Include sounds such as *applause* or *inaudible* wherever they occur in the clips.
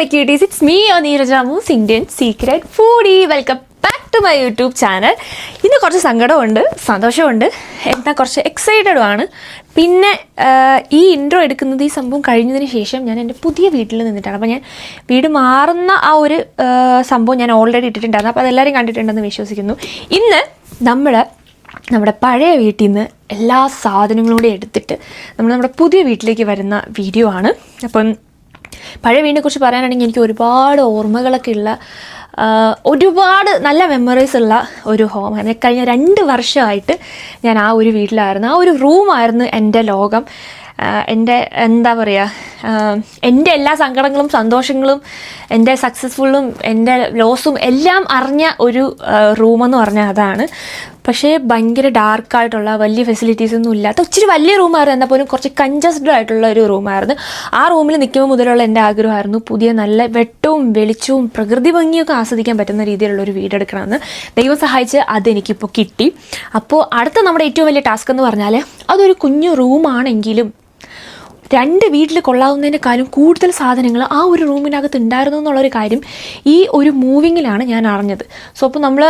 My cuties it's me oh Neeraja Moos Indian secret foodie welcome back to my YouTube channel ഇന്ന് കുറച്ച് സങ്കടമുണ്ട് സന്തോഷമുണ്ട്. എന്നാൽ കുറച്ച് എക്സൈറ്റഡും ആണ്. പിന്നെ ഈ ഇൻട്രോ എടുക്കുന്നത് ഈ സംഭവം കഴിഞ്ഞതിന് ശേഷം ഞാൻ എന്റെ പുതിയ വീട്ടിൽ നിന്നിട്ടാണ്. അപ്പോൾ ഞാൻ വീട് മാറുന്ന ആ ഒരു സംഭവം ഞാൻ ഓൾറെഡി ഇട്ടിട്ടുണ്ടായിരുന്നു. അപ്പോൾ അതെല്ലാവരും കണ്ടിട്ടുണ്ടെന്ന് വിശ്വസിക്കുന്നു. ഇന്ന് നമ്മൾ നമ്മുടെ പഴയ വീട്ടിൽ നിന്ന് എല്ലാ സാധനങ്ങളും കൂടി എടുത്തിട്ട് നമ്മൾ നമ്മുടെ പുതിയ വീട്ടിലേക്ക് വരുന്ന വീഡിയോ ആണ്. അപ്പം പഴയ വീടിനെ കുറിച്ച് പറയാനാണെങ്കിൽ എനിക്ക് ഒരുപാട് ഓർമ്മകളൊക്കെ ഉള്ള ഒരുപാട് നല്ല മെമ്മറീസ് ഉള്ള ഒരു ഹോമാണ് കഴിഞ്ഞ രണ്ട് വർഷമായിട്ട് ഞാൻ ആ ഒരു വീട്ടിലായിരുന്നു. ആ ഒരു റൂമായിരുന്നു എന്റെ ലോകം. എന്റെ എന്താ പറയുക എന്റെ എല്ലാ സങ്കടങ്ങളും സന്തോഷങ്ങളും എന്റെ സക്സസ്ഫുള്ളും എന്റെ ലോസും എല്ലാം അറിഞ്ഞ ഒരു റൂമെന്ന് പറഞ്ഞാൽ അതാണ്. പക്ഷേ ഭയങ്കര ഡാർക്കായിട്ടുള്ള വലിയ ഫെസിലിറ്റീസ് ഒന്നും ഇല്ലാത്ത ഒത്തിരി വലിയ റൂമായിരുന്നു എന്നാൽ പോലും കുറച്ച് കൺജസ്റ്റഡ് ആയിട്ടുള്ള ഒരു റൂമായിരുന്നു ആ റൂമിൽ നിൽക്കുമ്പോൾ മുതലുള്ള എന്റെ ആഗ്രഹമായിരുന്നു പുതിയ നല്ല വെട്ടവും വെളിച്ചവും പ്രകൃതി ഭംഗിയൊക്കെ ആസ്വദിക്കാൻ പറ്റുന്ന രീതിയിലുള്ള ഒരു വീടെടുക്കണമെന്ന് ദൈവം സഹായിച്ച് അതെനിക്കിപ്പോൾ കിട്ടി. അപ്പോൾ അടുത്ത നമ്മുടെ ഏറ്റവും വലിയ ടാസ്ക് എന്ന് പറഞ്ഞാൽ അതൊരു കുഞ്ഞു റൂമാണെങ്കിലും രണ്ട് വീട്ടിൽ കൊള്ളാവുന്നതിനേക്കാളും കൂടുതൽ സാധനങ്ങൾ ആ ഒരു റൂമിനകത്ത് ഉണ്ടായിരുന്നു എന്നുള്ളൊരു കാര്യം ഈ ഒരു മൂവിങ്ങിലാണ് ഞാൻ അറിഞ്ഞത്. സോ അപ്പോൾ നമ്മൾ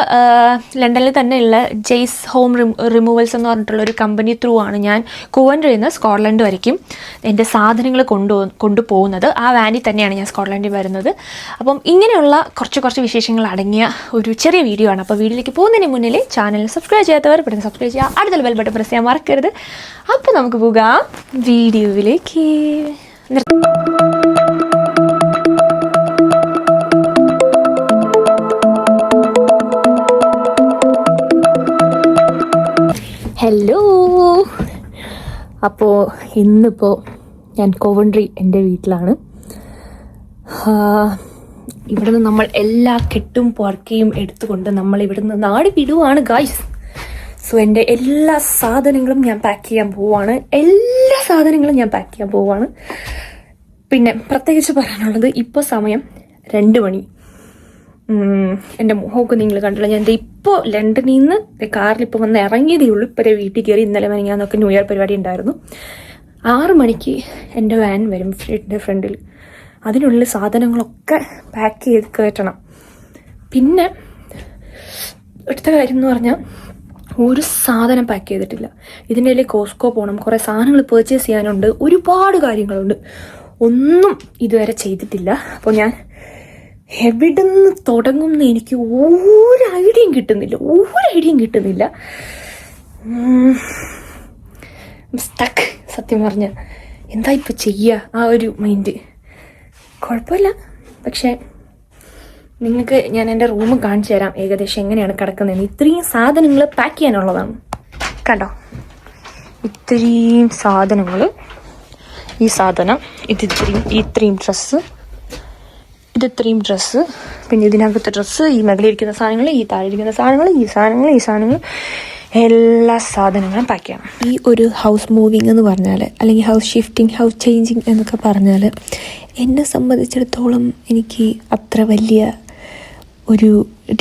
ലണ്ടനിൽ തന്നെയുള്ള ജെയ്സ് ഹോം റിമൂവൽസ് എന്ന് പറഞ്ഞിട്ടുള്ള ഒരു കമ്പനി ത്രൂ ആണ് ഞാൻ കുവൻഡറിൽ നിന്ന് സ്കോട്ട്ലൻഡ് വരയ്ക്കും എന്റെ സാധനങ്ങൾ കൊണ്ടു കൊണ്ടുപോകുന്നത്. ആ വാനിൽ തന്നെയാണ് ഞാൻ സ്കോട്ട്ലൻഡിൽ വരുന്നത്. അപ്പം ഇങ്ങനെയുള്ള കുറച്ച് കുറച്ച് വിശേഷങ്ങൾ അടങ്ങിയ ഒരു ചെറിയ വീഡിയോ ആണ്. അപ്പോൾ വീഡിയോയിലേക്ക് പോകുന്നതിന് മുന്നിൽ ചാനൽ സബ്സ്ക്രൈബ് ചെയ്യാത്തവർ പെട്ടെന്ന് സബ്സ്ക്രൈബ് ചെയ്യുക. അടുത്ത ബെൽ ബട്ടൺ പ്രസ് ചെയ്യാൻ മറക്കരുത്. അപ്പോൾ നമുക്ക് പോകാം. വീഡിയോയിലേക്ക് നിർത്താം ഹലോ അപ്പോൾ ഇന്നിപ്പോൾ ഞാൻ കോവൺട്രി എന്റെ വീട്ടിലാണ്. ഇവിടുന്ന് നമ്മൾ എല്ലാ കെട്ടും പുറക്കെയും എടുത്തുകൊണ്ട് നമ്മൾ ഇവിടുന്ന് നാട് വിടുവാണ് ഗായ്സ് സോ എന്റെ എല്ലാ സാധനങ്ങളും ഞാൻ പാക്ക് ചെയ്യാൻ പോവാണ്. എല്ലാ സാധനങ്ങളും ഞാൻ പാക്ക് ചെയ്യാൻ പോവാണ്. പിന്നെ പ്രത്യേകിച്ച് പറയാനുള്ളത് ഇപ്പോൾ സമയം രണ്ട് മണി. എന്റെ മുഖമൊക്കെ നിങ്ങൾ കണ്ടില്ല. ഞാൻ ഇപ്പോൾ ലണ്ടനിൽ നിന്ന് കാറിൽ ഇപ്പോൾ വന്ന് ഇറങ്ങിയതേ ഉള്ളൂ. ഇപ്പോൾ വീട്ടിൽ കയറി ഇന്നലെ മെനങ്ങാന്നൊക്കെ ന്യൂ ഇയർ പരിപാടി ഉണ്ടായിരുന്നു. ആറ് മണിക്ക് എന്റെ വാൻ വരും എന്റെ ഫ്രണ്ടിൽ അതിനുള്ളിൽ സാധനങ്ങളൊക്കെ പാക്ക് ചെയ്ത് കയറ്റണം പിന്നെ അടുത്ത കാര്യം എന്ന് പറഞ്ഞാൽ ഒരു സാധനം പാക്ക് ചെയ്തിട്ടില്ല. ഇതിന്റെ ഇടയിൽ കോസ്കോ പോകണം കുറേ സാധനങ്ങൾ പർച്ചേസ് ചെയ്യാനുണ്ട് ഒരുപാട് കാര്യങ്ങളുണ്ട്. ഒന്നും ഇതുവരെ ചെയ്തിട്ടില്ല. അപ്പോൾ ഞാൻ എവിടെ തുടങ്ങും എന്ന് എനിക്ക് ഒരു ഐഡിയയും കിട്ടുന്നില്ല. ഒരു ഐഡിയയും കിട്ടുന്നില്ല. സ്റ്റക്ക് സത്യം പറഞ്ഞ. എന്താ ഇപ്പം ചെയ്യുക ആ ഒരു മൈൻഡ് കുഴപ്പമില്ല. പക്ഷേ നിങ്ങൾക്ക് ഞാൻ എന്റെ റൂം കാണിച്ചു തരാം ഏകദേശം എങ്ങനെയാണ് കിടക്കുന്നതെന്ന്. ഇത്രയും സാധനങ്ങൾ പാക്ക് ചെയ്യാനുള്ളതാണ്. കണ്ടോ? ഇത്രയും സാധനങ്ങൾ ഈ സാധനം ഇത് ഇത്രയും ഇത്രയും ഡ്രസ്സ് ഇത് ഇത്രയും ഡ്രസ്സ് പിന്നെ ഇതിനകത്തെ ഡ്രസ്സ് ഈ മകളിരിക്കുന്ന സാധനങ്ങൾ ഈ താഴെയിരിക്കുന്ന സാധനങ്ങൾ ഈ സാധനങ്ങൾ ഈ സാധനങ്ങൾ എല്ലാ സാധനങ്ങളും പാക്ക് ചെയ്യണം. ഈ ഒരു ഹൗസ് മൂവിങ് എന്ന് പറഞ്ഞാൽ അല്ലെങ്കിൽ ഹൗസ് ഷിഫ്റ്റിംഗ് ഹൗസ് ചേഞ്ചിങ് എന്നൊക്കെ പറഞ്ഞാൽ എന്നെ സംബന്ധിച്ചിടത്തോളം എനിക്ക് അത്ര വലിയ ഒരു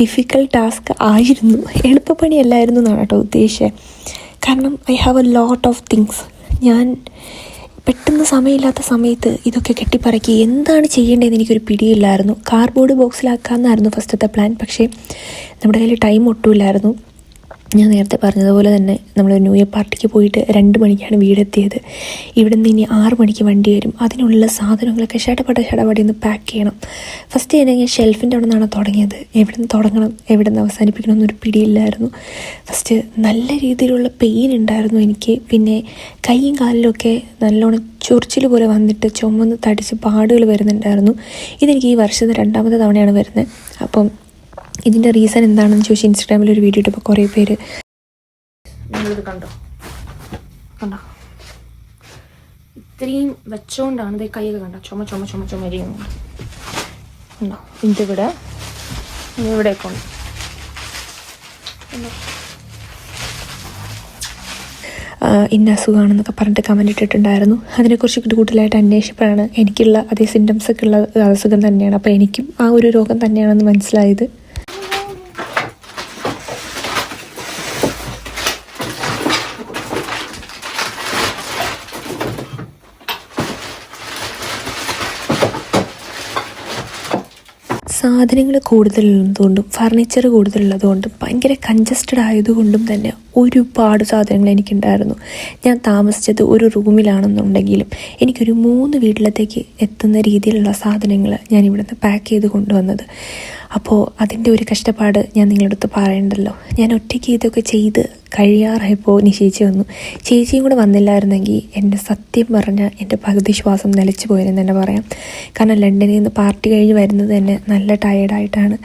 ഡിഫിക്കൽട്ട് ടാസ്ക് ആയിരുന്നു. എളുപ്പപ്പണിയല്ലായിരുന്നു എന്നാണ് കേട്ടോ ഉദ്ദേശിച്ചത് കാരണം I have a lot of things ഞാൻ പെട്ടെന്ന് സമയമില്ലാത്ത സമയത്ത് ഇതൊക്കെ കെട്ടിപ്പറക്കി എന്താണ് ചെയ്യേണ്ടതെന്ന് എനിക്കൊരു പിടിയില്ലായിരുന്നു. കാർഡ്ബോർഡ് ബോക്സിലാക്കാമെന്നായിരുന്നു ഫസ്റ്റത്തെ പ്ലാൻ പക്ഷേ നമ്മുടെ കയ്യിൽ ടൈം ഒട്ടുമില്ലായിരുന്നു. ഞാൻ നേരത്തെ പറഞ്ഞതുപോലെ തന്നെ നമ്മൾ ന്യൂ ഇയർ പാർട്ടിക്ക് പോയിട്ട് രണ്ട് മണിക്കാണ് വീടെത്തിയത്. ഇവിടെ നിന്ന് ഇനി ആറ് മണിക്ക് വണ്ടി വരും. അതിനുള്ള സാധനങ്ങളൊക്കെ ഷടപട ഷടപടി ഒന്ന് പാക്ക് ചെയ്യണം. ഫസ്റ്റ് ഞാൻ ഞാൻ ഷെൽഫിന്റെ അവിടെ നിന്നാണ് തുടങ്ങിയത്. എവിടെ നിന്ന് തുടങ്ങണം എവിടെ നിന്ന് അവസാനിപ്പിക്കണം എന്നൊരു പിടിയില്ലായിരുന്നു. ഫസ്റ്റ് നല്ല രീതിയിലുള്ള പെയിൻ ഉണ്ടായിരുന്നു എനിക്ക്. പിന്നെ കൈയും കാലിലൊക്കെ നല്ലോണം ചൊറിച്ചിൽ പോലെ വന്നിട്ട് ചുമന്ന് തടിച്ച് പാടുകൾ വരുന്നുണ്ടായിരുന്നു. ഇതെനിക്ക് ഈ വർഷത്തെ രണ്ടാമത്തെ തവണയാണ് വരുന്നത്. അപ്പം ഇതിന്റെ റീസൺ എന്താണെന്ന് ചോദിച്ചാൽ ഇൻസ്റ്റാഗ്രാമിൽ ഒരു വീഡിയോ ഇട്ടപ്പോൾ കുറേ പേര് നിങ്ങളിത് കണ്ടോ? കണ്ടോ? ഇത്രയും വെച്ചോണ്ടാണ് ഇത് കൈയൊക്കെ കണ്ടോ? ചുമ ചുമ ചുമ ചുമ എരിയുന്നുണ്ട് കണ്ടോ? ഇതിവിടെ ഇനി ഇവിടെയൊക്കെ ഉണ്ട്. ഇന്ന അസുഖമാണെന്നൊക്കെ പറഞ്ഞിട്ട് കമന്റ് ഇട്ടിട്ടുണ്ടായിരുന്നു. അതിനെക്കുറിച്ച് കൂടുതലായിട്ട് അന്വേഷിച്ചപ്പോഴാണ് എനിക്കുള്ള അതേ സിംറ്റംസൊക്കെ ഉള്ള അസുഖം തന്നെയാണ്. അപ്പോൾ എനിക്കും ആ ഒരു രോഗം തന്നെയാണെന്ന് മനസ്സിലായത്. സാധനങ്ങൾ കൂടുതലുള്ളതുകൊണ്ടും ഫർണിച്ചർ കൂടുതലുള്ളതുകൊണ്ടും ഭയങ്കര കൺജസ്റ്റഡ് ആയതുകൊണ്ടും തന്നെ ഒരുപാട് സാധനങ്ങൾ എനിക്കുണ്ടായിരുന്നു. ഞാൻ താമസിച്ചത് ഒരു റൂമിലാണെന്നുണ്ടെങ്കിലും എനിക്കൊരു മൂന്ന് വീട്ടിലത്തേക്ക് എത്തുന്ന രീതിയിലുള്ള സാധനങ്ങൾ ഞാൻ ഇവിടുന്ന് പാക്ക് ചെയ്ത് കൊണ്ടുവന്നത്. അപ്പോൾ അതിന്റെ ഒരു കഷ്ടപ്പാട് ഞാൻ നിങ്ങളുടെ അടുത്ത് പറയണ്ടല്ലോ. ഞാൻ ഒറ്റയ്ക്ക് ഇതൊക്കെ ചെയ്ത് കഴിയാറായപ്പോൾ നിശ്ചയിച്ച് വന്നു. ചേച്ചിയും കൂടെ വന്നില്ലായിരുന്നെങ്കിൽ എന്റെ സത്യം പറഞ്ഞാൽ എന്റെ പകുതി ശ്വാസം നിലച്ചു പോയെന്ന് തന്നെ പറയാം. കാരണം ലണ്ടനിൽ നിന്ന് പാർട്ടി കഴിഞ്ഞ് വരുന്നത് തന്നെ നല്ല ടയേർഡായിട്ടാണ്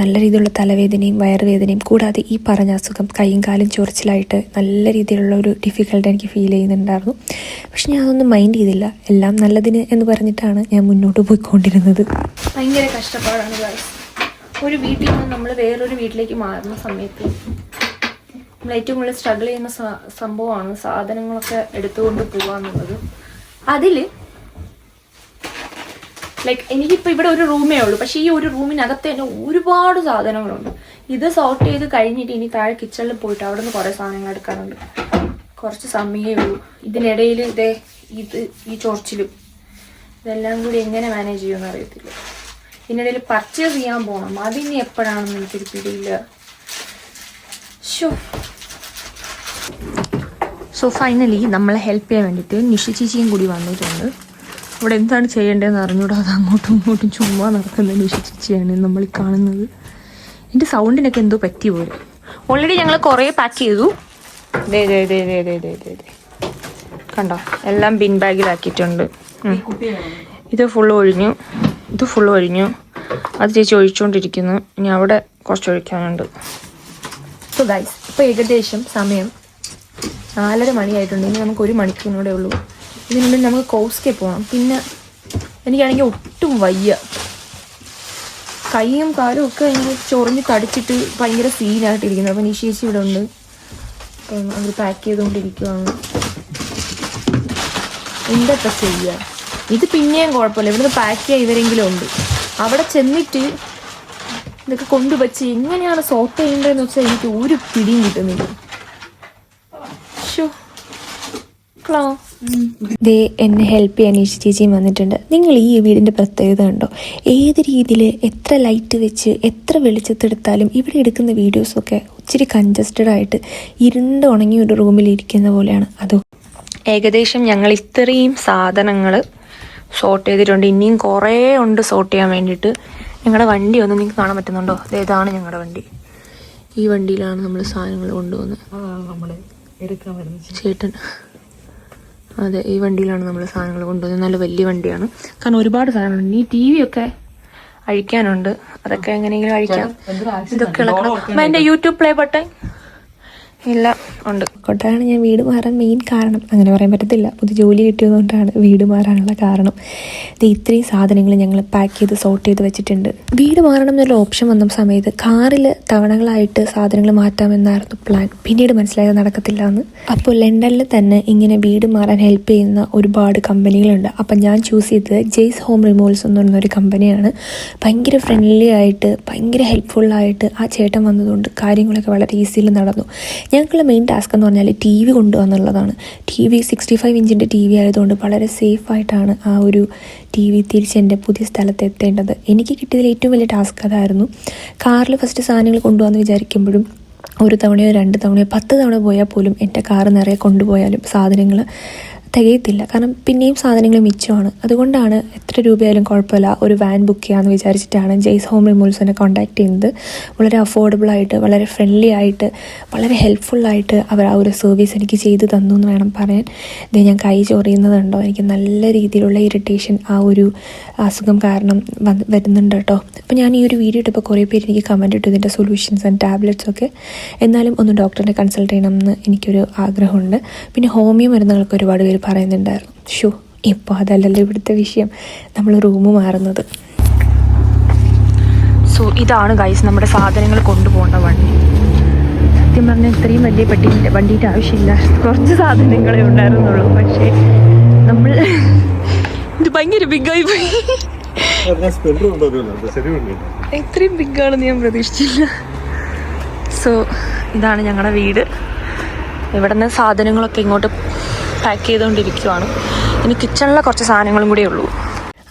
നല്ല രീതിയിലുള്ള തലവേദനയും വയറുവേദനയും കൂടാതെ ഈ പറഞ്ഞ അസുഖം കൈയും കാലും ചൊറിച്ചിലായിട്ട് നല്ല രീതിയിലുള്ള ഒരു ഡിഫിക്കൽട്ട് എനിക്ക് ഫീൽ ചെയ്യുന്നുണ്ടായിരുന്നു. പക്ഷെ ഞാൻ അതൊന്നും മൈൻഡ് ചെയ്തില്ല. എല്ലാം നല്ലതിന് എന്ന് പറഞ്ഞിട്ടാണ് ഞാൻ മുന്നോട്ട് പോയിക്കൊണ്ടിരുന്നത്. ഭയങ്കര കഷ്ടപ്പാടാണ് ഒരു വീട്ടിൽ നിന്ന് നമ്മൾ വേറൊരു വീട്ടിലേക്ക് മാറുന്ന സമയത്ത് നമ്മൾ ഏറ്റവും കൂടുതൽ സ്ട്രഗിൾ ചെയ്യുന്ന സംഭവമാണ് സാധനങ്ങളൊക്കെ എടുത്തുകൊണ്ട് പോവുക എന്നുള്ളത് അതിൽ ലൈക്ക് എനിക്കിപ്പോൾ ഇവിടെ ഒരു റൂമേ ഉള്ളൂ. പക്ഷേ ഈ ഒരു റൂമിനകത്ത് തന്നെ ഒരുപാട് സാധനങ്ങളുണ്ട്. ഇത് സോർട്ട് ചെയ്ത് കഴിഞ്ഞിട്ട് ഇനി താഴെ കിച്ചണിൽ പോയിട്ട് അവിടെ നിന്ന് കുറേ സാധനങ്ങൾ എടുക്കാനുണ്ട്. കുറച്ച് സമയമേ ഉള്ളൂ. ഇതിനിടയിൽ ഇതേ ഇത് ഈ ചൊറിച്ചിലും ഇതെല്ലാം കൂടി എങ്ങനെ മാനേജ് ചെയ്യുമെന്ന് അറിയത്തില്ല. ഇതിനിടയിൽ പർച്ചേസ് ചെയ്യാൻ പോകണം അതിനി എപ്പോഴാണെന്ന് എനിക്കൊരു പിടിയില്ല. സോ ഫൈനലി നമ്മളെ ഹെൽപ്പ് ചെയ്യാൻ വേണ്ടിയിട്ട് നിഷ ചേച്ചിയും കൂടി വന്നിട്ടുണ്ട്. അവിടെ എന്താണ് ചെയ്യേണ്ടതെന്ന് അറിഞ്ഞൂടാ. അത് അങ്ങോട്ടും ഇങ്ങോട്ടും ചുമ്മാ നടക്കുന്ന നിഷ ചേച്ചിയാണ് നമ്മൾ കാണുന്നത്. എന്റെ സൗണ്ടിനൊക്കെ എന്തോ പറ്റി പോലും ഓൾറെഡി ഞങ്ങൾ കുറേ പാക്ക് ചെയ്തു. ദേ ദേ ദേ ദേ ദേ ദേ ദേ കണ്ടോ? എല്ലാം ബിൻ ബാഗിലാക്കിയിട്ടുണ്ട്. ഇത് ഫുള്ള് ഒഴിഞ്ഞു. ഇത് ഫുള്ള് ഒഴിഞ്ഞു. അത് ചേച്ചി ഒഴിച്ചുകൊണ്ടിരിക്കുന്നു ഇനി അവിടെ കുറച്ച് ഒഴിക്കാനുണ്ട്. സോ ഗൈസ് ഇപ്പോൾ ഏകദേശം സമയം നാലര മണിയായിട്ടുണ്ട്. ഇനി നമുക്ക് ഒരു മണിക്കൂറിനൂടെ ഉള്ളൂ. ഇതിനുള്ളിൽ നമുക്ക് കോസ്കെ പോകണം പിന്നെ എനിക്കാണെങ്കിൽ ഒട്ടും വയ്യ. കൈയും കാലും ഒക്കെ ഇങ്ങനെ ചൊറിഞ്ഞ് തടിച്ചിട്ട് ഭയങ്കര സീനായിട്ടിരിക്കുന്നു അപ്പം നിശേഷി ഇവിടെ ഉണ്ട്. അപ്പം അവർ പാക്ക് ചെയ്തുകൊണ്ടിരിക്കുവാണ്. എന്തൊക്കെ ചെയ്യുക ഇത് പിന്നെയും കുഴപ്പമില്ല. ഇവിടുന്ന് പാക്ക് ചെയ്യാൻ ഇവരെങ്കിലും ഉണ്ട്. അവിടെ ചെന്നിട്ട് ഇതൊക്കെ കൊണ്ടുവച്ച് എങ്ങനെയാണ് സോർട്ട് ചെയ്യേണ്ടതെന്ന് വെച്ചാൽ എനിക്ക് ഒരു പിടിയും കിട്ടുന്നില്ല. ക്ലോ. ദേ എന്നെ ഹെൽപ്പ് ചെയ്യാൻ ഈശി ചേച്ചിയും വന്നിട്ടുണ്ട്. നിങ്ങൾ ഈ വീടിന്റെ പ്രത്യേകത കണ്ടോ? ഏത് രീതിയിൽ എത്ര ലൈറ്റ് വെച്ച് എത്ര വെളിച്ചത്തെടുത്താലും ഇവിടെ എടുക്കുന്ന വീഡിയോസൊക്കെ ഇച്ചിരി കൺജസ്റ്റഡ് ആയിട്ട് ഇരുണ്ട് ഉണങ്ങിയ ഒരു റൂമിൽ ഇരിക്കുന്ന പോലെയാണ്. അതോ. ഏകദേശം ഞങ്ങൾ ഇത്രയും സാധനങ്ങൾ സോർട്ട് ചെയ്തിട്ടുണ്ട്. ഇനിയും കുറേ ഉണ്ട് സോർട്ട് ചെയ്യാൻ വേണ്ടിയിട്ട്. ഞങ്ങളുടെ വണ്ടി ഒന്ന് നിങ്ങൾക്ക് കാണാൻ പറ്റുന്നുണ്ടോ? ഇതാണ് ഞങ്ങളുടെ വണ്ടി. ഈ വണ്ടിയിലാണ് നമ്മൾ സാധനങ്ങൾ കൊണ്ടുപോകുന്നത് ചേട്ടൻ. അതെ ഈ വണ്ടിയിലാണ് നമ്മൾ സാധനങ്ങൾ കൊണ്ടുപോകുന്നത് നല്ല വലിയ വണ്ടിയാണ്. കാരണം ഒരുപാട് സാധനങ്ങളുണ്ട് ഈ ടി വി ഒക്കെ അഴിക്കാനുണ്ട്. അതൊക്കെ എങ്ങനെയെങ്കിലും അഴിക്കാം. ഇതൊക്കെ ഇളക്കണം. എന്റെ യൂട്യൂബ് പ്ലേ ബട്ടൺ. എല്ലാം ഉണ്ട്. കൊണ്ടാണ് ഞാൻ വീട് മാറാൻ മെയിൻ കാരണം. അങ്ങനെ പറയാൻ പറ്റത്തില്ല. പുതിയ ജോലി കിട്ടിയതുകൊണ്ടാണ് വീട് മാറാനുള്ള കാരണം. ഇത് ഇത്രയും സാധനങ്ങൾ ഞങ്ങൾ പാക്ക് ചെയ്ത് സോർട്ട് ചെയ്ത് വെച്ചിട്ടുണ്ട്. വീട് മാറണം എന്നൊരു ഓപ്ഷൻ വന്ന സമയത്ത് കാറിൽ തവണകളായിട്ട് സാധനങ്ങൾ മാറ്റാമെന്നായിരുന്നു പ്ലാൻ പിന്നീട് മനസ്സിലായത് നടക്കത്തില്ല എന്ന്. അപ്പോൾ ലണ്ടനിൽ തന്നെ ഇങ്ങനെ വീട് മാറാൻ ഹെൽപ്പ് ചെയ്യുന്ന ഒരുപാട് കമ്പനികളുണ്ട്. അപ്പം ഞാൻ ചൂസ് ചെയ്തത് ജെയ്സ് ഹോം റിമൂവൽസ് എന്ന് പറയുന്ന ഒരു കമ്പനിയാണ്. ഭയങ്കര ഫ്രണ്ട്ലി ആയിട്ട് ഭയങ്കര ഹെൽപ്ഫുള്ളായിട്ട് ആ ചേട്ടൻ വന്നതുകൊണ്ട് കാര്യങ്ങളൊക്കെ വളരെ ഈസിയിൽ നടന്നു. ഞങ്ങൾക്കുള്ള മെയിൻ ടാസ്ക് എന്ന് പറഞ്ഞാൽ ടി വി കൊണ്ടുവന്നുള്ളതാണ്. ടി വി സിക്സ്റ്റി ഫൈവ് ഇഞ്ചിന്റെ ടി വി ആയതുകൊണ്ട് വളരെ സേഫ് ആയിട്ടാണ് ആ ഒരു ടി വി തിരിച്ച് എന്റെ പുതിയ സ്ഥലത്ത് എത്തേണ്ടത്. എനിക്ക് കിട്ടിയതിൽ ഏറ്റവും വലിയ ടാസ്ക് അതായിരുന്നു കാറിൽ ഫസ്റ്റ് സാധനങ്ങൾ കൊണ്ടുപോകാമെന്ന് വിചാരിക്കുമ്പോഴും ഒരു തവണയോ രണ്ട് തവണയോ പത്ത് തവണ പോയാൽ പോലും എന്റെ കാറ് നിറയെ കൊണ്ടുപോയാലും സാധനങ്ങൾ തികയത്തില്ല. കാരണം പിന്നെയും സാധനങ്ങൾ മിച്ചമാണ്. അതുകൊണ്ടാണ് എത്ര രൂപയായാലും കുഴപ്പമില്ല. ഒരു വാൻ ബുക്ക് ചെയ്യാമെന്ന് വിചാരിച്ചിട്ടാണ് ജെയ്സ് ഹോം റിമൂൾസിനെ കോൺടാക്ട് ചെയ്യുന്നത്. വളരെ അഫോർഡബിൾ ആയിട്ട് വളരെ ഫ്രണ്ട്ലി ആയിട്ട് വളരെ ഹെൽപ്ഫുള്ളായിട്ട് അവർ ആ ഒരു സർവീസ് എനിക്ക് ചെയ്തു തന്നു എന്ന് വേണം പറയാൻ. ഇത് ഞാൻ കൈ ചൊറിയുന്നതുണ്ടോ എനിക്ക് നല്ല രീതിയിലുള്ള ഇറിറ്റേഷൻ ആ ഒരു അസുഖം കാരണം വരുന്നുണ്ട് കേട്ടോ. അപ്പോൾ ഞാൻ ഈ ഒരു വീഡിയോ ഇട്ടപ്പോൾ കുറേ പേര് എനിക്ക് കമന്റ് ഇട്ടു. ഇതിന്റെ സൊല്യൂഷൻസ് ആൻഡ് ടാബ്ലറ്റ്സ് ഒക്കെ. എന്നാലും ഒന്ന് ഡോക്ടറിനെ കൺസൾട്ട് ചെയ്യണം എന്ന് എനിക്കൊരു ആഗ്രഹമുണ്ട്. പിന്നെ ഹോമിയോ മരുന്നുകൾക്ക് ഒരുപാട് പേര് പറയുന്നുണ്ടായിരുന്നു. ഷോ ഇപ്പോൾ അതല്ലല്ലോ ഇവിടുത്തെ വിഷയം. നമ്മൾ റൂം മാറുന്നത്. സോ ഇതാണ് ഗൈസ് നമ്മുടെ സാധനങ്ങൾ കൊണ്ടുപോകേണ്ട വണ്ടി. സത്യം പറഞ്ഞാൽ ഇത്രയും വലിയ പെട്ടിന്റെ വണ്ടിയുടെ ആവശ്യമില്ല. കുറച്ച് സാധനങ്ങളെ ഉണ്ടായിരുന്നുള്ളൂ. പക്ഷേ നമ്മൾ ഇത് ഭയങ്കര ബിഗായി പോയി. ഇത്രയും ബിഗ് ആണെന്ന് ഇത്രയും ബിഗാണെന്ന് ഞാൻ പ്രതീക്ഷിച്ചില്ല. സോ ഇതാണ് ഞങ്ങളുടെ വീട്. ഇവിടെ നിന്ന് സാധനങ്ങളൊക്കെ ഇങ്ങോട്ട് പാക്ക് ചെയ്തുകൊണ്ടിരിക്കുവാണ് ഇനി കിച്ചണിലെ കുറച്ച് സാധനങ്ങളും കൂടെ ഉള്ളൂ.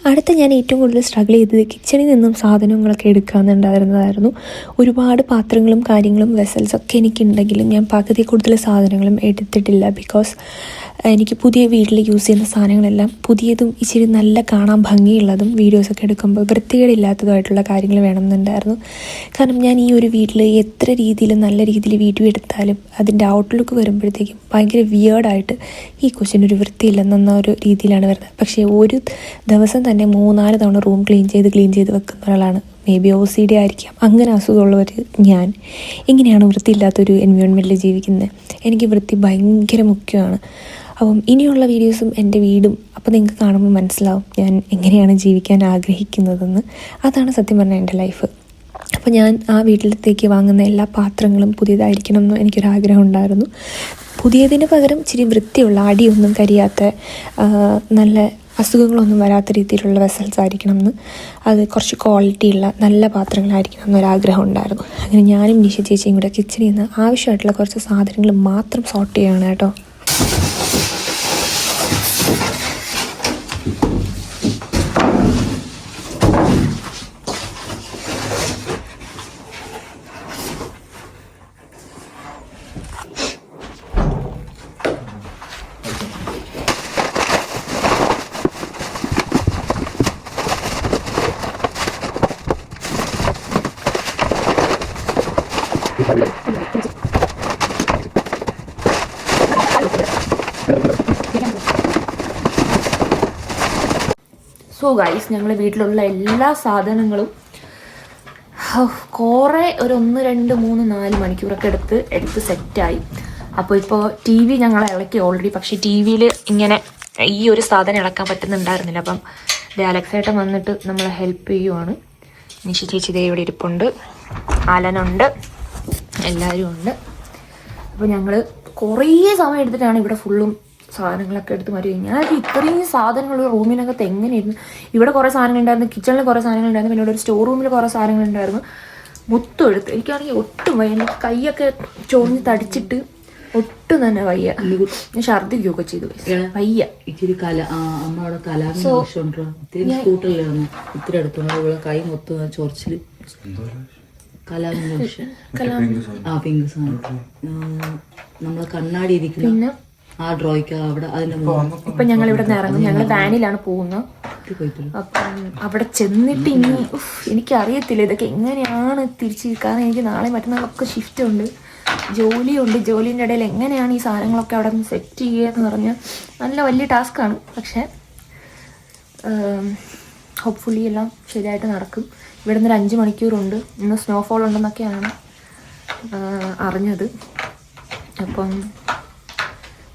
അടുത്ത ഞാൻ ഏറ്റവും കൂടുതൽ സ്ട്രഗിൾ ചെയ്തത് കിച്ചണിൽ നിന്നും സാധനങ്ങളൊക്കെ എടുക്കാമെന്നുണ്ടായിരുന്നതായിരുന്നു ഒരുപാട് പാത്രങ്ങളും കാര്യങ്ങളും വെസൽസ് ഒക്കെ എനിക്കുണ്ടെങ്കിലും ഞാൻ പകുതി കൂടുതൽ സാധനങ്ങളും എടുത്തിട്ടില്ല ബിക്കോസ് എനിക്ക് പുതിയ വീട്ടിൽ യൂസ് ചെയ്യുന്ന സാധനങ്ങളെല്ലാം പുതിയതും ഇച്ചിരി നല്ല കാണാൻ ഭംഗിയുള്ളതും വീഡിയോസൊക്കെ എടുക്കുമ്പോൾ വൃത്തികേടില്ലാത്തതുമായിട്ടുള്ള കാര്യങ്ങൾ വേണമെന്നുണ്ടായിരുന്നു. കാരണം ഞാൻ ഈ ഒരു വീട്ടിൽ എത്ര രീതിയിൽ നല്ല രീതിയിൽ വീഡിയോ എടുത്താലും അതിന്റെ ഔട്ട്ലുക്ക് വരുമ്പോഴത്തേക്കും ഭയങ്കര വിയേർഡായിട്ട് ഈ കൊച്ചിനൊരു വൃത്തിയില്ലെന്ന ഒരു രീതിയിലാണ് വരുന്നത്. പക്ഷേ ഒരു ദിവസം തന്നെ മൂന്നാൽ തവണ റൂം ക്ലീൻ ചെയ്ത് ക്ലീൻ ചെയ്ത് വെക്കുന്ന ഒരാളാണ്. Maybe O C D ആയിരിക്കാം. അങ്ങനെ അസുഖമുള്ളവർ ഞാൻ. ഇങ്ങനെയാണ് വൃത്തിയില്ലാത്തൊരു എൻവയോൺമെന്റിൽ ജീവിക്കുന്നത് എനിക്ക് വൃത്തി ഭയങ്കര മുഖ്യമാണ്. അപ്പം ഇനിയുള്ള വീഡിയോസും എന്റെ വീടും അപ്പോൾ നിങ്ങൾക്ക് കാണുമ്പോൾ മനസ്സിലാവും ഞാൻ എങ്ങനെയാണ് ജീവിക്കാൻ ആഗ്രഹിക്കുന്നതെന്ന്. അതാണ് സത്യം പറഞ്ഞാൽ എന്റെ ലൈഫ് അപ്പോൾ ഞാൻ ആ വീട്ടിലത്തേക്ക് വാങ്ങുന്ന എല്ലാ പാത്രങ്ങളും പുതിയതായിരിക്കണം എന്ന് എനിക്കൊരാഗ്രഹം ഉണ്ടായിരുന്നു. പുതിയതിന് പകരം ഇച്ചിരി വൃത്തിയുള്ള അടിയൊന്നും കരിയാത്ത നല്ല അസുഖങ്ങളൊന്നും വരാത്ത രീതിയിലുള്ള വെസൽസ് ആയിരിക്കണം എന്ന് അത് കുറച്ച് ക്വാളിറ്റിയുള്ള നല്ല പാത്രങ്ങളായിരിക്കണം എന്നൊരാഗ്രഹം ഉണ്ടായിരുന്നു. അങ്ങനെ ഞാനും നിഷ ചേച്ചിയും കൂടെ കിച്ചണിൽ നിന്ന് ആവശ്യമായിട്ടുള്ള കുറച്ച് സാധനങ്ങൾ മാത്രം സോർട്ട് ചെയ്യുകയാണ് കേട്ടോ. സോ ഗൈസ് ഞങ്ങൾ വീട്ടിലുള്ള എല്ലാ സാധനങ്ങളും കുറേ ഒരു ഒന്ന് രണ്ട് മൂന്ന് നാല് മണിക്കൂറൊക്കെ എടുത്ത് എടുത്ത് സെറ്റായി അപ്പോൾ ഇപ്പോൾ ടി വി ഞങ്ങൾ ഇളക്കി ഓൾറെഡി പക്ഷേ ടി വിയിൽ ഇങ്ങനെ ഈ ഒരു സാധനം ഇളക്കാൻ പറ്റുന്നുണ്ടായിരുന്നില്ല. അപ്പം ദേ അലക്സേട്ടൻ വന്നിട്ട് നമ്മളെ ഹെൽപ്പ് ചെയ്യുവാണ്. നിഷി ചേച്ചി ദേ ഇവിടെ ഇരിപ്പുണ്ട്. അലനുണ്ട്. എല്ലാവരും ഉണ്ട്. അപ്പോൾ ഞങ്ങൾ കുറേ സമയം എടുത്തിട്ടാണ് ഇവിടെ ഫുള്ളും സാധനങ്ങളൊക്കെ എടുത്ത് മാറ്റി ഞാൻ ഇത്രയും സാധനങ്ങൾ ഒരു റൂമിനകത്ത് എങ്ങനെയായിരുന്നു ഇവിടെ കുറേ സാധനങ്ങൾ ഉണ്ടായിരുന്നു കിച്ചണിൽ കുറേ സാധനങ്ങൾ ഉണ്ടായിരുന്നു പിന്നെ ഇവിടെ ഒരു സ്റ്റോർ റൂമിൽ കുറേ സാധനങ്ങൾ ഉണ്ടായിരുന്നു മൊത്തം എടുത്ത് എനിക്കാണെങ്കിൽ ഒട്ടും വയ്യ. എനിക്ക് കൈയൊക്കെ ചൊറിഞ്ഞ് തടിച്ചിട്ട് ഒട്ടും തന്നെ വയ്യ. ഞാൻ ഛർദ്ദിക്കുകയൊക്കെ ചെയ്തു. വയ്യ. ഇച്ചിരി കല ആ അമ്മ ഇത്ര ഇത്തിരി ഇത്തിരി ഇവിടെ കൈ മൊത്തം ചോർച്ചിൽ ആവശ്യം? ആ പിങ്ക് സാധനം. നമ്മളെ കണ്ണാടി ഇരിക്കുന്ന പിന്നെ ആ ഡ്രോയ്ക്ക് അവിടെ അതിന്റെ ഇപ്പം ഞങ്ങൾ ഇവിടെ നിന്ന് ഇറങ്ങും. ഞങ്ങൾ വാനിലാണ് പോകുന്നത്. അപ്പം അവിടെ ചെന്നിട്ട് ഇനി എനിക്ക് എനിക്കറിയത്തില്ല ഇതൊക്കെ എങ്ങനെയാണ് തിരിച്ച് കാരണം എനിക്ക് നാളെ മറ്റന്നാളൊക്കെ ഷിഫ്റ്റ് ഉണ്ട്. ജോലിയുണ്ട്. ജോലിന്റെ ഇടയിൽ എങ്ങനെയാണ് ഈ സാധനങ്ങളൊക്കെ അവിടെ നിന്ന് സെറ്റ് ചെയ്യുക എന്ന് പറഞ്ഞാൽ നല്ല വലിയ ടാസ്ക് ആണ്. പക്ഷേ ഹോപ്പ്ഫുള്ളി എല്ലാം ശരിയായിട്ട് നടക്കും. ഇവിടെ നിന്ന് ഒരു അഞ്ച് മണിക്കൂറുണ്ട് ഇന്ന് സ്നോഫോൾ ഉണ്ടെന്നൊക്കെയാണ് അറിഞ്ഞത്. അപ്പം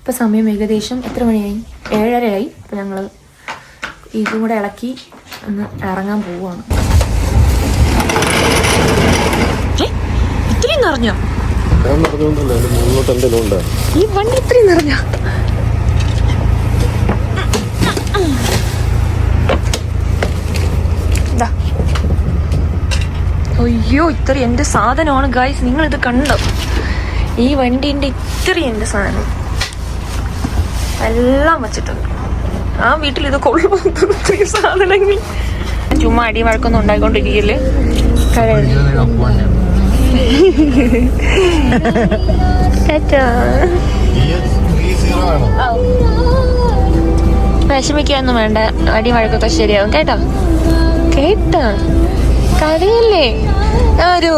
ഇപ്പം സമയം ഏകദേശം എത്ര മണിയായി? ഏഴരയായി. അപ്പം ഞങ്ങൾ ഇതും കൂടെ ഇളക്കി ഒന്ന് ഇറങ്ങാൻ പോവുകയാണ് ഇത്രയും നിറഞ്ഞോ? ഈ വണ്ടി ഇത്രയും നിറഞ്ഞോ? ദാ. അയ്യോ ഇത്ര എന്റെ സാധനമാണ്. ഗായ്സ് ഇത് കണ്ടോ? ഈ വണ്ടിന്റെ ഇത്രയും എന്റെ സാധനം. എല്ലാം വെച്ചിട്ടുണ്ട്. ആ വീട്ടിൽ ഇത് കൊള്ളും ഇത്രയും സാധനങ്ങൾ. ചുമ്മാ അടി വഴക്കൊന്നും ഉണ്ടായിക്കൊണ്ടിരിക്കില്ലേ വിഷമിക്കൊന്നും വേണ്ട. അടി വഴക്കൊക്കെ ശരിയാവും. കേട്ടോ? കേട്ടോ? കരയല്ലേ? ആരോ?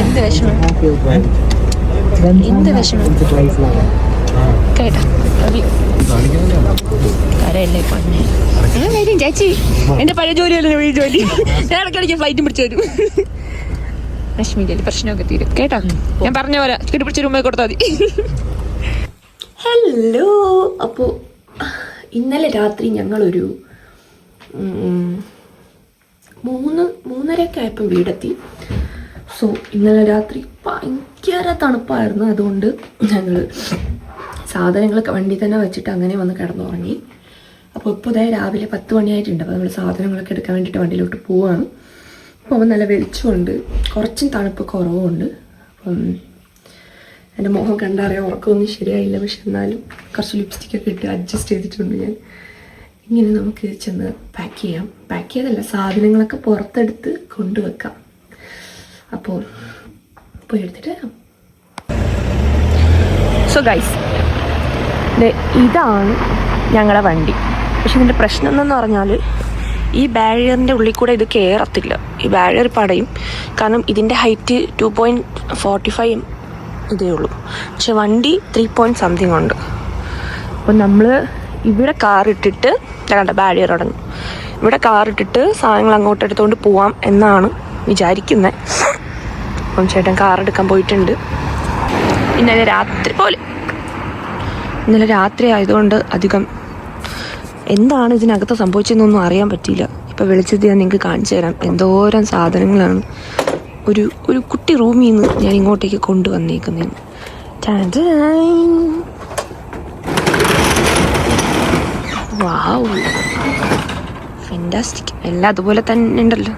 എന്ത് വിഷമം? എന്ത് വിഷമം? വരും ചേച്ചി. എന്റെ പഴയ ജോലിയല്ലേ ജോലി? ഞാൻ ഇടയ്ക്കിടയ്ക്ക് ഫ്ലൈറ്റും പിടിച്ചു വരും. വിഷമിക്കല്ലേ പ്രശ്നമൊക്കെ തീരും. കേട്ടോ? ഞാൻ പറഞ്ഞ പോലെ കിട്ടി പിടിച്ച ഉമ്മയെ കൊടുത്താൽ മതി. ഹലോ അപ്പോൾ ഇന്നലെ രാത്രി ഞങ്ങളൊരു മൂന്ന് മൂന്നരയൊക്കെ ആയപ്പോൾ വീടെത്തി. സോ ഇന്നലെ രാത്രി ഭയങ്കര തണുപ്പായിരുന്നു. അതുകൊണ്ട് ഞങ്ങൾ സാധനങ്ങളൊക്കെ വണ്ടി തന്നെ വെച്ചിട്ട് അങ്ങനെ വന്ന് കിടന്നുറങ്ങി. അപ്പോൾ ഇപ്പോൾ ഇതായി രാവിലെ പത്ത് മണിയായിട്ടുണ്ട്. അപ്പോൾ നമ്മൾ സാധനങ്ങളൊക്കെ എടുക്കാൻ വേണ്ടിയിട്ട് വണ്ടിയിലോട്ട് പോവാണ്. അപ്പോൾ നല്ല വെളിച്ചമുണ്ട്. കുറച്ചും തണുപ്പ് കുറവുണ്ട് അപ്പം എന്റെ മുഖം കണ്ടറിയാം ഉറക്കമൊന്നും ശരിയായില്ല. പക്ഷെ എന്നാലും കുറച്ച് ലിപ്സ്റ്റിക്കൊക്കെ ഇട്ട് അഡ്ജസ്റ്റ് ചെയ്തിട്ടുണ്ട് ഞാൻ. ഇങ്ങനെ നമുക്ക് ചെന്ന് പാക്ക് ചെയ്യാം. പാക്ക് ചെയ്തല്ല സാധനങ്ങളൊക്കെ പുറത്തെടുത്ത് കൊണ്ടുവെക്കാം. അപ്പോൾ പോയി എടുത്തിട്ട് സോ ഗൈസ് ഇതാണ് ഞങ്ങളുടെ വണ്ടി. പക്ഷെ ഇതിന്റെ പ്രശ്നം എന്നു പറഞ്ഞാൽ ഈ ബാരിയറിന്റെ ഉള്ളിൽ കൂടെ ഇത് കയറത്തില്ല ഈ ബാരിയർ പടയും. കാരണം ഇതിന്റെ height two point forty five ഇതേ ഉള്ളൂ. പക്ഷെ വണ്ടി ത്രീ പോയിന്റ് സംതിങ് ഉണ്ട്. അപ്പോൾ നമ്മൾ ഇവിടെ കാർ ഇട്ടിട്ട് കണ്ട ബാരിയർ അടങ്ങും ഇവിടെ കാർ ഇട്ടിട്ട് സാധനങ്ങൾ അങ്ങോട്ട് എടുത്തുകൊണ്ട് പോവാം എന്നാണ് വിചാരിക്കുന്നത് അപ്പം ചേട്ടൻ കാർ എടുക്കാൻ പോയിട്ടുണ്ട്. ഇന്നലെ രാത്രി പോലെ ഇന്നലെ രാത്രി ആയതുകൊണ്ട് അധികം എന്താണ് ഇതിനകത്ത് സംഭവിച്ചതെന്നൊന്നും അറിയാൻ പറ്റിയില്ല. ഇപ്പം വിളിച്ചത് ഞാൻ നിങ്ങൾക്ക് കാണിച്ചു തരാം. എന്തോരം സാധനങ്ങളാണ്. ഒരു ഒരു കുട്ടി റൂമിൽ നിന്ന് ഞാൻ ഇങ്ങോട്ടേക്ക് കൊണ്ടുവന്നേക്കുന്നതിന്. വാവ് എല്ലാം അതുപോലെ തന്നെ ഉണ്ടല്ലോ.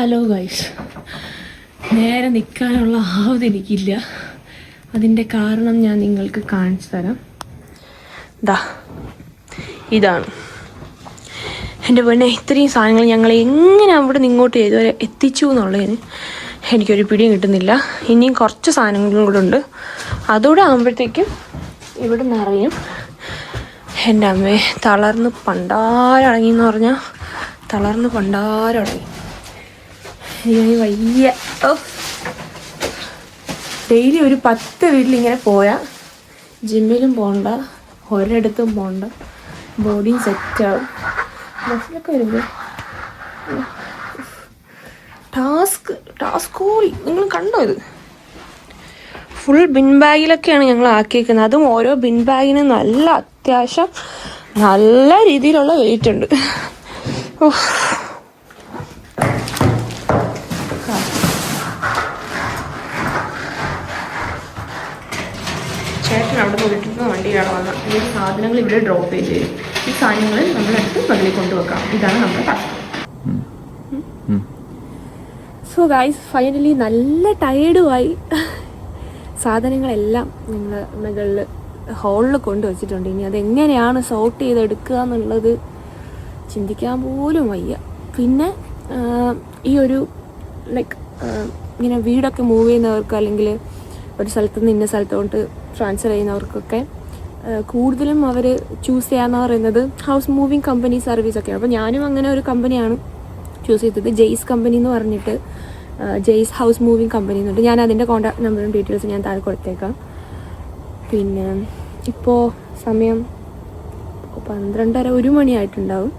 ഹലോ ഗൈസ് നേരെ നിൽക്കാനുള്ള ആവത് എനിക്കില്ല. അതിന്റെ കാരണം ഞാൻ നിങ്ങൾക്ക് കാണിച്ചു തരാം. ദാ ഇതാണ്. എന്റെ പെണ്ണെ ഇത്രയും സാധനങ്ങൾ ഞങ്ങൾ എങ്ങനെ അവിടെ ഇങ്ങോട്ട് ഇതുവരെ എത്തിച്ചു എന്നുള്ളതിന് എനിക്കൊരു പിടിയും കിട്ടുന്നില്ല. ഇനിയും കുറച്ച് സാധനങ്ങളും കൂടെ ഉണ്ട്. അതോടെ ആകുമ്പോഴത്തേക്കും ഇവിടെ നിറയും. എന്റെ അമ്മയെ തളർന്ന് പണ്ടാരടങ്ങി എന്ന് പറഞ്ഞാൽ തളർന്ന് പണ്ടാരടങ്ങി. എനിക്ക് വയ്യ. ഓ ഡെയിലി ഒരു പത്ത് വീട്ടിൽ ഇങ്ങനെ പോയാൽ ജിമ്മിലും പോകണ്ട ഒരിടത്തും പോകണ്ട ബോഡിയും സെറ്റാവും. ബസ്സിലൊക്കെ വരുമ്പോൾ ടാസ്ക് ടാസ്ക് കൂടി. നിങ്ങൾ കണ്ടോ ഇത്? ഫുൾ ബിൻ ബാഗിലൊക്കെയാണ് ഞങ്ങൾ ആക്കിയിരിക്കുന്നത് അതും ഓരോ ബിൻ ബാഗിന് നല്ല അത്യാവശ്യം നല്ല രീതിയിലുള്ള വെയിറ്റ് ഉണ്ട്. ഉഫ്. അവിടെ പോയിട്ടിരുന്ന വണ്ടിയിലാണ് വന്നത്. ഈ സാധനങ്ങൾ ഇവിടെ ഡ്രോപ്പ് ചെയ്ത് തരും. ഈ സാധനങ്ങൾ നമ്മളെടുത്ത് പകലിൽ കൊണ്ടുവെക്കാം. ഇതാണ് നമ്മുടെ ടാസ്ക് സോ ഗൈസ് ഫൈനലി നല്ല ടയേർഡുമായി സാധനങ്ങളെല്ലാം ഞങ്ങൾ മുകളിൽ ഹോളിൽ കൊണ്ടുവച്ചിട്ടുണ്ട്. ഇനി അതെങ്ങനെയാണ് സോർട്ട് ചെയ്തെടുക്കുക എന്നുള്ളത് ചിന്തിക്കാൻ പോലും വയ്യ. പിന്നെ ഈ ഒരു ലൈക്ക് ഇങ്ങനെ വീടൊക്കെ മൂവ് ചെയ്യുന്നവർക്ക് അല്ലെങ്കിൽ ഒരു സ്ഥലത്ത് നിന്ന് ഇന്ന സ്ഥലത്തോട്ട് ട്രാൻസ്ഫർ ചെയ്യുന്നവർക്കൊക്കെ കൂടുതലും അവർ ചൂസ് ചെയ്യാന്ന് പറയുന്നത് ഹൗസ് മൂവിങ് കമ്പനി സർവീസ് ഒക്കെയാണ്. അപ്പോൾ ഞാനും അങ്ങനെ ഒരു കമ്പനിയാണ് ചൂസ് ചെയ്തത്. ജെയ്സ് കമ്പനി എന്ന് പറഞ്ഞിട്ട് ജെയ്സ് ഹൗസ് മൂവിങ് കമ്പനി എന്നുണ്ട് ഞാൻ അതിന്റെ കോൺടാക്ട് നമ്പറും ഡീറ്റെയിൽസും ഞാൻ താഴെ കൊടുത്തേക്കാം. പിന്നെ ഇപ്പോൾ സമയം പന്ത്രണ്ടര ഒരു മണിയായിട്ടുണ്ടാവും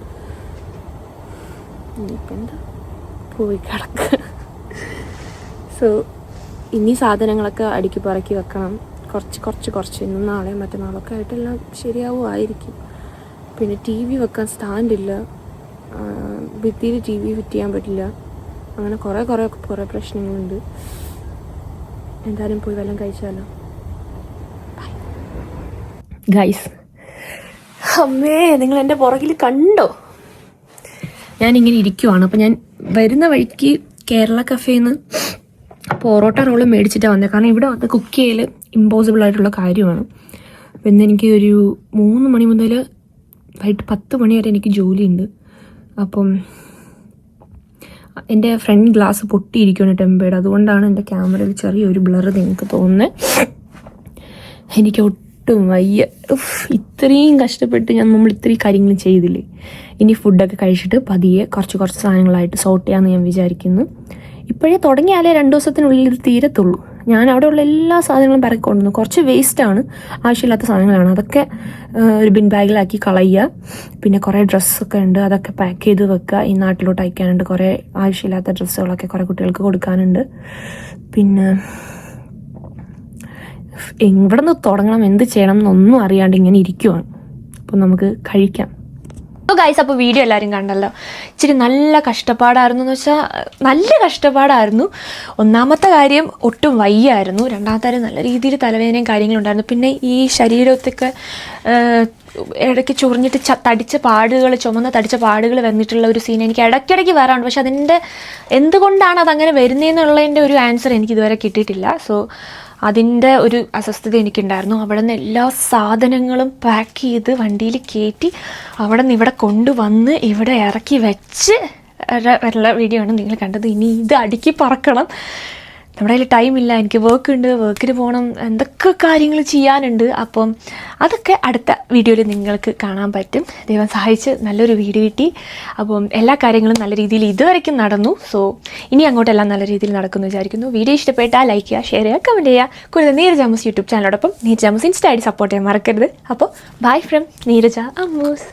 ഇനിയിപ്പോൾ പോയി കിടക്കുക സോ *laughs* ഇനി സാധനങ്ങളൊക്കെ അടുക്കി പറക്കി വെക്കണം. കുറച്ച് കുറച്ച് കുറച്ച്. ഇന്നും നാളെയും മറ്റന്നാളൊക്കെ ആയിട്ടെല്ലാം ശരിയാവുമായിരിക്കും. പിന്നെ ടി വി വെക്കാൻ സ്റ്റാൻഡില്ല. ഭിത്തിയിൽ ടി വി ഫിറ്റ് ചെയ്യാൻ പറ്റില്ല. അങ്ങനെ കുറേ കുറേ കുറേ പ്രശ്നങ്ങളുണ്ട്. എന്തായാലും പോയി വല്ലതും കഴിച്ചാലോ? ഗൈസ് അമ്മേ നിങ്ങൾ എന്റെ പുറകിൽ കണ്ടോ? ഞാനിങ്ങനെ ഇരിക്കുവാണ്. അപ്പം ഞാൻ വരുന്ന വഴിക്ക് കേരള കഫേന്ന് പൊറോട്ട റോൾ മേടിച്ചിട്ടാണ് വന്നത് കാരണം ഇവിടെ വന്ന് കുക്ക് ചെയ്യൽ ഇമ്പോസിബിൾ ആയിട്ടുള്ള കാര്യമാണ്. അപ്പം എനിക്ക് ഒരു മൂന്ന് മണി മുതൽ വൈകിട്ട് പത്ത് മണി വരെ എനിക്ക് ജോലിയുണ്ട്. അപ്പം എന്റെ ഫ്രണ്ട് ഗ്ലാസ് പൊട്ടിയിരിക്കുകയാണ് ടെമ്പേഡ്. അതുകൊണ്ടാണ് എന്റെ ക്യാമറയിൽ ചെറിയൊരു ബ്ലർ നിങ്ങൾക്ക് തോന്നുന്നത് എനിക്ക് ഒട്ടും വയ്യ. ഇത്രയും കഷ്ടപ്പെട്ട് ഞാൻ നമ്മൾ ഇത്രയും കാര്യങ്ങൾ ചെയ്തില്ലേ? ഇനി ഫുഡൊക്കെ കഴിച്ചിട്ട് പതിയെ കുറച്ച് കുറച്ച് സാധനങ്ങളായിട്ട് സോർട്ട് ചെയ്യാമെന്ന് ഞാൻ വിചാരിക്കുന്നു. ഇപ്പോഴേ തുടങ്ങിയാലേ രണ്ട് ദിവസത്തിനുള്ളിൽ തീരത്തുള്ളൂ. ഞാൻ അവിടെയുള്ള എല്ലാ സാധനങ്ങളും പറക്കി കൊണ്ടുവന്നു. കുറച്ച് വേസ്റ്റാണ് ആവശ്യമില്ലാത്ത സാധനങ്ങളാണ്. അതൊക്കെ ഒരു ബിൻ ബാഗിലാക്കി കളയുക. പിന്നെ കുറേ ഡ്രസ്സൊക്കെ ഉണ്ട്. അതൊക്കെ പാക്ക് ചെയ്ത് വെക്കുക. ഈ നാട്ടിലോട്ട് അയക്കാനുണ്ട്. കുറേ ആവശ്യമില്ലാത്ത ഡ്രസ്സുകളൊക്കെ കുറേ കുട്ടികൾക്ക് കൊടുക്കാനുണ്ട്. പിന്നെ എവിടെ നിന്ന് തുടങ്ങണം. എന്ത് ചെയ്യണം എന്നൊന്നും അറിയാണ്ട് ഇങ്ങനെ ഇരിക്കുവാണ്. അപ്പോൾ നമുക്ക് കഴിക്കാം. അപ്പോൾ ഗൈസ് അപ്പോൾ വീഡിയോ എല്ലാവരും കണ്ടല്ലോ. ഇച്ചിരി നല്ല കഷ്ടപ്പാടായിരുന്നു എന്ന് വെച്ചാൽ നല്ല കഷ്ടപ്പാടായിരുന്നു. ഒന്നാമത്തെ കാര്യം ഒട്ടും വയ്യായിരുന്നു. രണ്ടാമത്തെ കാര്യം നല്ല രീതിയിൽ തലവേദനയും കാര്യങ്ങളും ഉണ്ടായിരുന്നു. പിന്നെ ഈ ശരീരത്തൊക്കെ ഇടയ്ക്ക് ചൊറിഞ്ഞിട്ട് തടിച്ച പാടുകൾ ചുമന്ന തടിച്ച പാടുകൾ വന്നിട്ടുള്ള ഒരു സീൻ എനിക്ക് ഇടയ്ക്കിടയ്ക്ക് വരാറുണ്ട്. പക്ഷെ അതിന്റെ എന്തുകൊണ്ടാണ് അതങ്ങനെ വരുന്നതെന്നുള്ളതിന്റെ ഒരു ആൻസർ എനിക്ക് ഇതുവരെ കിട്ടിയിട്ടില്ല. സോ അതിന്റെ ഒരു അസ്വസ്ഥത എനിക്കുണ്ടായിരുന്നു. അവിടെ നിന്ന് എല്ലാ സാധനങ്ങളും പാക്ക് ചെയ്ത് വണ്ടിയിൽ കയറ്റി അവിടെ നിന്ന് ഇവിടെ കൊണ്ടുവന്ന് ഇവിടെ ഇറക്കി വെച്ച് ഉള്ള വീഡിയോ ആണ് നിങ്ങൾ കണ്ടത്. ഇനി ഇത് അടുക്കി പറക്കണം. നമ്മുടെ കയ്യിൽ ടൈമില്ല എനിക്ക് വർക്ക് ഉണ്ട് വർക്കിന് പോകണം എന്തൊക്കെ കാര്യങ്ങൾ ചെയ്യാനുണ്ട്. അപ്പം അതൊക്കെ അടുത്ത വീഡിയോയിൽ നിങ്ങൾക്ക് കാണാൻ പറ്റും. ദൈവം സഹായിച്ച് നല്ലൊരു വീഡിയോ കിട്ടി. അപ്പം എല്ലാ കാര്യങ്ങളും നല്ല രീതിയിൽ ഇതുവരെയ്ക്കും നടന്നു. സോ ഇനി അങ്ങോട്ടെല്ലാം നല്ല രീതിയിൽ നടക്കുമെന്ന് വിചാരിക്കുന്നു. വീഡിയോ ഇഷ്ടപ്പെട്ടാൽ ലൈക്ക് ചെയ്യുക ഷെയർ ചെയ്യുക കമന്റ് ചെയ്യുക. കൂടുതൽ നീരജ് അമ്മൂസ് യൂട്യൂബ് ചാനലോടൊപ്പം നീരജ് അമ്മൂസ് ഇൻസ്റ്റ സപ്പോർട്ട് ചെയ്യാൻ മറക്കരുത്. അപ്പോൾ ബൈ ഫ്രം നീരജ അമ്മൂസ്.